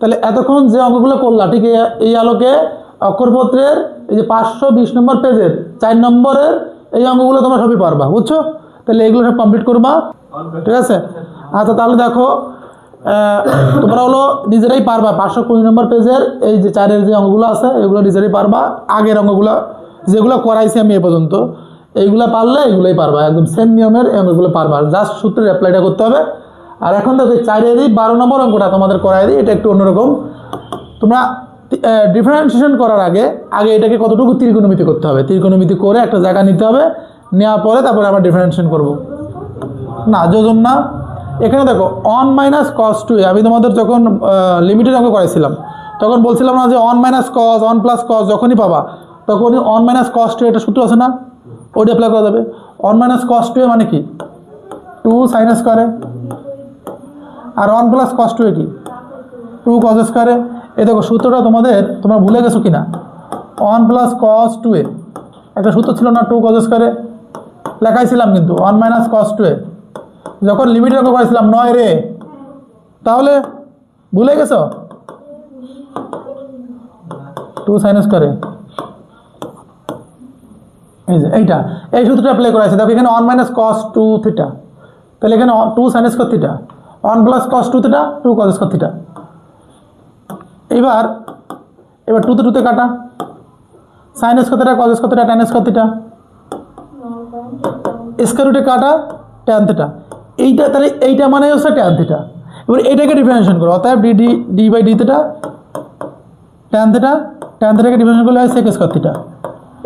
তাহলে এতক্ষণ যে অঙ্কগুলো করলা, ঠিক এই- আলোকে অক্ষরপত্রের এই যে পাঁচশো বিশ নম্বর পেজের চার নম্বরের এই অঙ্কগুলো তোমরা সবই পারবা, বুঝছ? তাহলে এগুলো সব কমপ্লিট করবা, ঠিক আছে? আচ্ছা তাহলে দেখো তোমরা হলো নিজেরাই পারবা পাঁচশো কুড়ি নম্বর পেজের এই যে চারের যে অঙ্কগুলো আছে, এগুলো নিজেরাই পারবা। আগের অঙ্কগুলো, যেগুলো করাইছি আমি এ পর্যন্ত, এইগুলো পারলে এগুলোই পারবা, একদম সেম নিয়মের এই অঙ্কগুলো পারবা। জাস্ট সূত্রের অ্যাপ্লাইটা করতে হবে। আর এখন দেখো এই চারেরই বারো নম্বর অঙ্কটা তোমাদের করাই দিই, এটা একটু অন্যরকম। তোমরা ডিফারেন্সিয়েশন করার আগে আগে এটাকে কতটুকু ত্রিকোণমিতি করতে হবে? ত্রিকোণমিতি করে একটা জায়গা নিতে হবে, নেওয়ার পরে তারপরে আমরা ডিফারেন্সিয়েশন করব। না, যোজন না। এখানে দেখো অন মাইনাস কস টু আমি তোমাদের যখন লিমিটেড অঙ্ক করেছিলাম তখন বলছিলাম না যে one minus cos one plus cos যখনই পাবা, তখনই অন মাইনাস কস টু এটা সূত্র আছে না? ওইটা অ্যাপ্লাই করা যাবে। অন মাইনাস কস টু মানে কি? টু সাইনাস করে আর ওয়ান প্লাস কস টু কি টু কস স্কোয়ারে এই দেখো সূত্রটা তোমাদের, তোমরা ভুলে গেছো কি না one plus cos two A একটা সূত্র ছিল না টু কস স্কোয়ারে লেখাইছিলাম কিন্তু one minus cos two A যখন লিমিট রকম করেছিলাম নয় রে। তাহলে ভুলে গেছো? টু সাইনাস করে এই যে, এইটা। এই সূত্রটা প্লে করা আছে দেখো এখানে one minus cos two theta তাহলে এখানে টু সাইনাস কর theta one plus cos two theta two cos কর থিটা এবার এবার টুতে টুতে কাটা। সাইনাস কতটা কস কতটা ট্যানাস কতটা স্কোয়ার রুটে কাটা ট্যান থিটা এইটা তাহলে এইটা মানে হচ্ছে ট্যান থিটা এবার এটাকে ডিফারেন্সিয়েশন করো, অতএব D D D by D theta tan theta tan থিটাকে differentiation করলে হয় সেক স্কোয়ার থিটা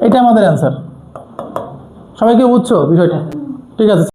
এটা আমাদের অ্যান্সার সবাইকে বুঝছ বিষয়টা? ঠিক আছে।